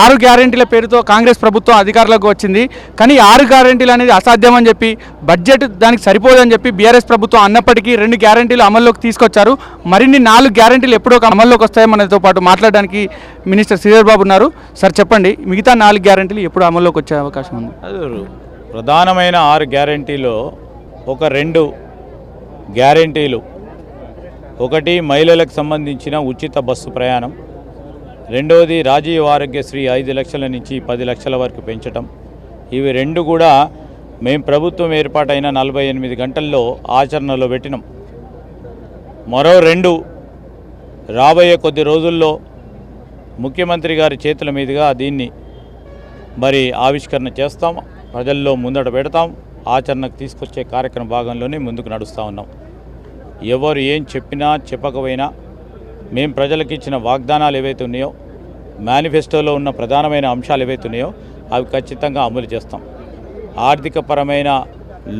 ఆరు గ్యారెంటీల పేరుతో కాంగ్రెస్ ప్రభుత్వం అధికారంలోకి వచ్చింది. కానీ ఆరు గ్యారెంటీలు అనేది అసాధ్యమని చెప్పి బడ్జెట్ దానికి సరిపోదని చెప్పి బీఆర్ఎస్ ప్రభుత్వం అన్నప్పటికీ రెండు గ్యారెంటీలు అమల్లోకి తీసుకొచ్చారు. మరిన్ని నాలుగు గ్యారెంటీలు ఎప్పుడో ఒక అమల్లోకి వస్తాయి మనతో పాటు మాట్లాడడానికి మినిస్టర్ శ్రీధర్ బాబు ఉన్నారు. సార్ చెప్పండి మిగతా నాలుగు గ్యారెంటీలు ఎప్పుడు అమల్లోకి వచ్చే అవకాశం ఉంది? ప్రధానమైన ఆరు గ్యారంటీలో ఒక రెండు గ్యారంటీలు. ఒకటి మహిళలకు సంబంధించిన ఉచిత బస్సు ప్రయాణం రెండవది రాజీవ్ ఆరోగ్యశ్రీ ఐదు లక్షల నుంచి పది లక్షల వరకు పెంచటం. ఇవి రెండు కూడా మేము ప్రభుత్వం ఏర్పాటైన నలభై ఎనిమిది గంటల్లో ఆచరణలో పెట్టినాం. మరో రెండు రాబోయే కొద్ది రోజుల్లో ముఖ్యమంత్రి గారి చేతుల మీదుగా దీన్ని మరి ఆవిష్కరణ చేస్తాం. ప్రజల్లో ముందట పెడతాం. ఆచరణకు తీసుకొచ్చే కార్యక్రమ భాగంలోనే ముందుకు నడుస్తూ ఉన్నాం. ఎవరు ఏం చెప్పినా చెప్పకపోయినా మేము ప్రజలకు ఇచ్చిన వాగ్దానాలు ఏవైతే ఉన్నాయో మేనిఫెస్టోలో ఉన్న ప్రధానమైన అంశాలు ఏవైతే ఉన్నాయో అవి ఖచ్చితంగా అమలు చేస్తాం. ఆర్థికపరమైన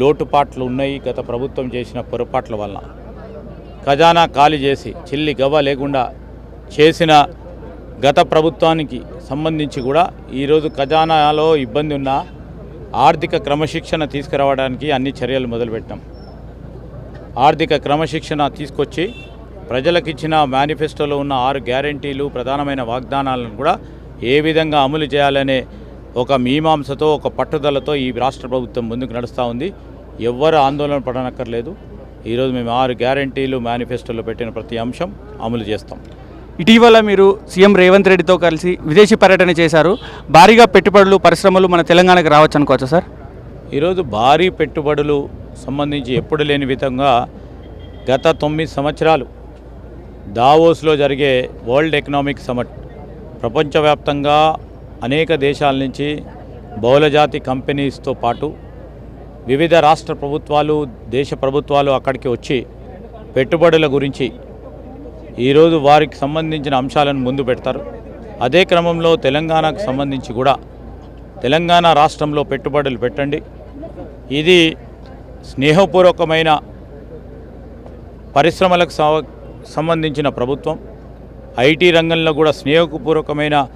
లోటుపాట్లు ఉన్నాయి గత ప్రభుత్వం చేసిన పొరపాట్ల వలన ఖజానా ఖాళీ చేసి చిల్లి గవ్వ లేకుండా చేసిన గత ప్రభుత్వానికి సంబంధించి కూడా ఈరోజు ఖజానాలో ఇబ్బంది ఉన్న ఆర్థిక క్రమశిక్షణ తీసుకురావడానికి అన్ని చర్యలు మొదలుపెట్టాం. ఆర్థిక క్రమశిక్షణ తీసుకొచ్చి ప్రజలకు ఇచ్చిన మేనిఫెస్టోలో ఉన్న ఆరు గ్యారంటీలు ప్రధానమైన వాగ్దానాలను కూడా ఏ విధంగా అమలు చేయాలనే ఒక మీమాంసతో ఒక పట్టుదలతో ఈ రాష్ట్ర ప్రభుత్వం ముందుకు నడుస్తూ ఉంది. ఎవ్వరు ఆందోళన పడనక్కర్లేదు. ఈరోజు మేము ఆరు గ్యారంటీలు మేనిఫెస్టోలో పెట్టిన ప్రతి అంశం అమలు చేస్తాం. ఇటీవల మీరు సీఎం రేవంత్ రెడ్డితో కలిసి విదేశీ పర్యటన చేశారు. భారీగా పెట్టుబడులు పరిశ్రమలు మన తెలంగాణకు రావచ్చు అనుకోవచ్చా సార్? ఈరోజు భారీ పెట్టుబడులు సంబంధించి ఎప్పుడు లేని విధంగా గత తొమ్మిది సంవత్సరాలు దావోస్లో జరిగే వరల్డ్ ఎకనామిక్ సమిట్ ప్రపంచవ్యాప్తంగా అనేక దేశాల నుంచి బహుళజాతి కంపెనీస్తో పాటు వివిధ రాష్ట్ర ప్రభుత్వాలు దేశ ప్రభుత్వాలు అక్కడికి వచ్చి పెట్టుబడుల గురించి ఈరోజు వారికి సంబంధించిన అంశాలను ముందు పెడతారు. అదే క్రమంలో తెలంగాణకు సంబంధించి కూడా తెలంగాణ రాష్ట్రంలో పెట్టుబడులు పెట్టండి. ఇది స్నేహపూర్వకమైన పరిశ్రమలకు సవ- సంబంధించిన ప్రభుత్వం ఐటీ రంగంలో కూడా స్నేహపూర్వకమైన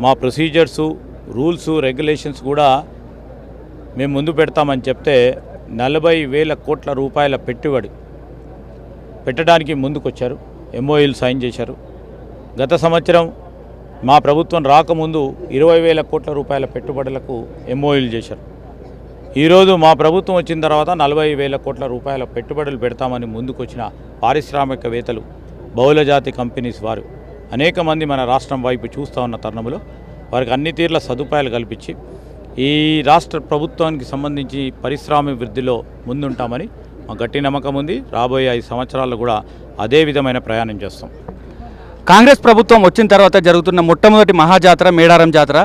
మా ప్రొసీజర్సు రూల్స్ రెగ్యులేషన్స్ కూడా మేము ముందు పెడతామని చెప్తే నలభై వేల కోట్ల రూపాయల పెట్టుబడి పెట్టడానికి ముందుకొచ్చారు. ఎంఓయూలు సైన్ చేశారు. గత సంవత్సరం మా ప్రభుత్వం రాకముందు ఇరవై వేల కోట్ల రూపాయల పెట్టుబడులకు ఎంఓయూలు చేశారు. ఈరోజు మా ప్రభుత్వం వచ్చిన తర్వాత నలభై వేల కోట్ల రూపాయల పెట్టుబడులు పెడతామని ముందుకొచ్చిన పారిశ్రామికవేత్తలు బహుళజాతి కంపెనీస్ వారు. అనేక మంది మన రాష్ట్రం వైపు చూస్తూ ఉన్న తరుణంలో వారికి అన్ని తీర్ల సదుపాయాలు కల్పించి ఈ రాష్ట్ర ప్రభుత్వానికి సంబంధించి పారిశ్రామిక వృద్ధిలో ముందుంటామని మా గట్టి నమ్మకం ఉంది. రాబోయే ఐదు సంవత్సరాల్లో కూడా అదే విధమైన ప్రయాణం చేస్తాం. కాంగ్రెస్ ప్రభుత్వం వచ్చిన తర్వాత జరుగుతున్న మొట్టమొదటి మహాజాతర మేడారం జాతర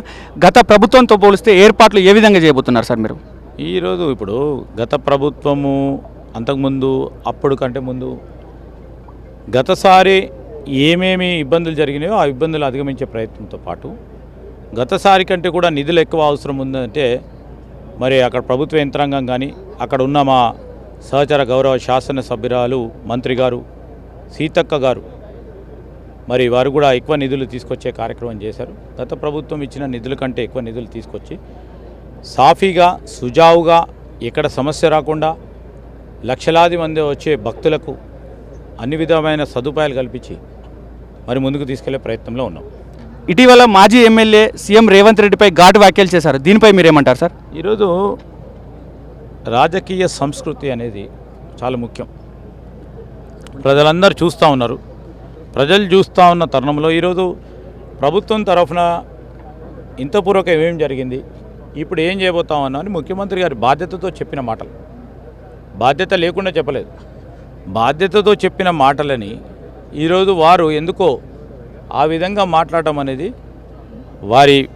గత ప్రభుత్వంతో పోలిస్తే ఏర్పాట్లు ఏ విధంగా చేయబోతున్నారు సార్ మీరు? ఈరోజు ఇప్పుడు గత ప్రభుత్వము అంతకుముందు అప్పుడు కంటే ముందు గతసారి ఏమేమి ఇబ్బందులు జరిగినాయో ఆ ఇబ్బందులు అధిగమించే ప్రయత్నంతో పాటు గతసారి కంటే కూడా నిధులు ఎక్కువ అవసరం ఉందంటే మరి అక్కడ ప్రభుత్వ యంత్రాంగం కానీ అక్కడ ఉన్న మా సహచర గౌరవ శాసన సభ్యురాలు మంత్రి గారు సీతక్క గారు మరి వారు కూడా ఎక్కువ నిధులు తీసుకొచ్చే కార్యక్రమం చేశారు. గత ప్రభుత్వం ఇచ్చిన నిధుల కంటే ఎక్కువ నిధులు తీసుకొచ్చి సాఫీగా సుజావుగా ఎక్కడ సమస్య రాకుండా లక్షలాది మంది వచ్చే భక్తులకు అన్ని విధమైన సదుపాయాలు కల్పించి మరి ముందుకు తీసుకెళ్ళే ప్రయత్నంలో ఉన్నాం. ఇటీవల మాజీ ఎమ్మెల్యే సీఎం రేవంత్ రెడ్డిపై ఘాటు వ్యాఖ్యలు చేశారు. దీనిపై మీరేమంటారు సార్? ఈరోజు రాజకీయ సంస్కృతి అనేది చాలా ముఖ్యం. ప్రజలందరూ చూస్తూ ఉన్నారు. ప్రజలు చూస్తూ ఉన్న తరుణంలో ఈరోజు ప్రభుత్వం తరఫున ఇంతపూర్వక ఏమేం జరిగింది? ఇప్పుడు ఏం చేయబోతాం అన్నా అని ముఖ్యమంత్రి గారి బాధ్యతతో చెప్పిన మాటలు. బాధ్యత లేకుండా చెప్పలేదు. బాధ్యతతో చెప్పిన మాటలని ఈరోజు వారు ఎందుకో ఆ విధంగా మాట్లాడటం అనేది వారి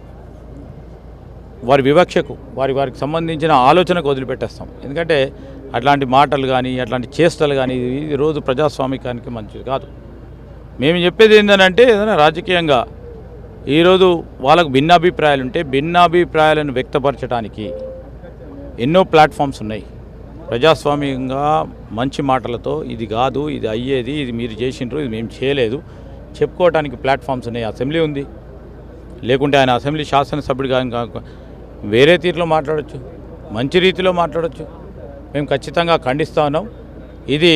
వారి వివక్షకు వారి వారికి సంబంధించిన ఆలోచనకు వదిలిపెట్టేస్తాం. ఎందుకంటే అట్లాంటి మాటలు కానీ అట్లాంటి చేష్టలు కానీ ఇది రోజు ప్రజాస్వామికానికి మంచిది కాదు. మేము చెప్పేది ఏంటంటే ఏదైనా రాజకీయంగా ఈరోజు వాళ్ళకు భిన్నాభిప్రాయాలు ఉంటే భిన్నాభిప్రాయాలను వ్యక్తపరచడానికి ఎన్నో ప్లాట్ఫామ్స్ ఉన్నాయి. ప్రజాస్వామ్యంగా మంచి మాటలతో ఇది కాదు ఇది అయ్యేది ఇది మీరు చేసిండ్రు ఇది మేము చేయలేదు చెప్పుకోవడానికి ప్లాట్ఫామ్స్ ఉన్నాయి. అసెంబ్లీ ఉంది. లేకుంటే ఆయన అసెంబ్లీ శాసనసభ్యుడు కానీ వేరే తీరులో మాట్లాడచ్చు మంచి రీతిలో మాట్లాడచ్చు. మేము ఖచ్చితంగా ఖండిస్తా ఉన్నాం. ఇది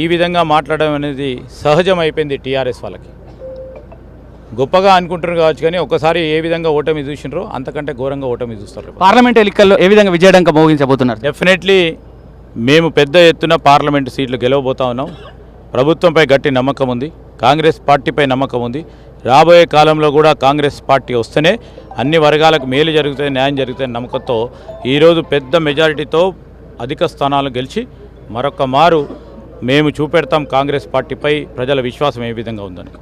ఈ విధంగా మాట్లాడడం అనేది సహజం అయిపోయింది టీఆర్ఎస్ వాళ్ళకి. గొప్పగా అనుకుంటారు కావచ్చు కానీ ఒకసారి ఏ విధంగా ఓటమి చూసినారో అంతకంటే ఘోరంగా ఓటమి చూస్తారు పార్లమెంట్ ఎన్నికల్లో ఏ విధంగా విజయడంక మోగించబోతున్నారు? డెఫినెట్లీ మేము పెద్ద ఎత్తున పార్లమెంటు సీట్లు గెలవబోతా ఉన్నాం. ప్రభుత్వంపై గట్టి నమ్మకం ఉంది. కాంగ్రెస్ పార్టీపై నమ్మకం ఉంది. రాబోయే కాలంలో కూడా కాంగ్రెస్ పార్టీ వస్తేనే అన్ని వర్గాలకు మేలు జరుగుతుంది న్యాయం జరుగుతుంది నమ్మకంతో ఈరోజు పెద్ద మెజారిటీతో అధిక స్థానాలు గెలిచి మరొక మారు మేము చూపెడతాం. కాంగ్రెస్ పార్టీపై ప్రజల విశ్వాసం ఏ విధంగా ఉందని.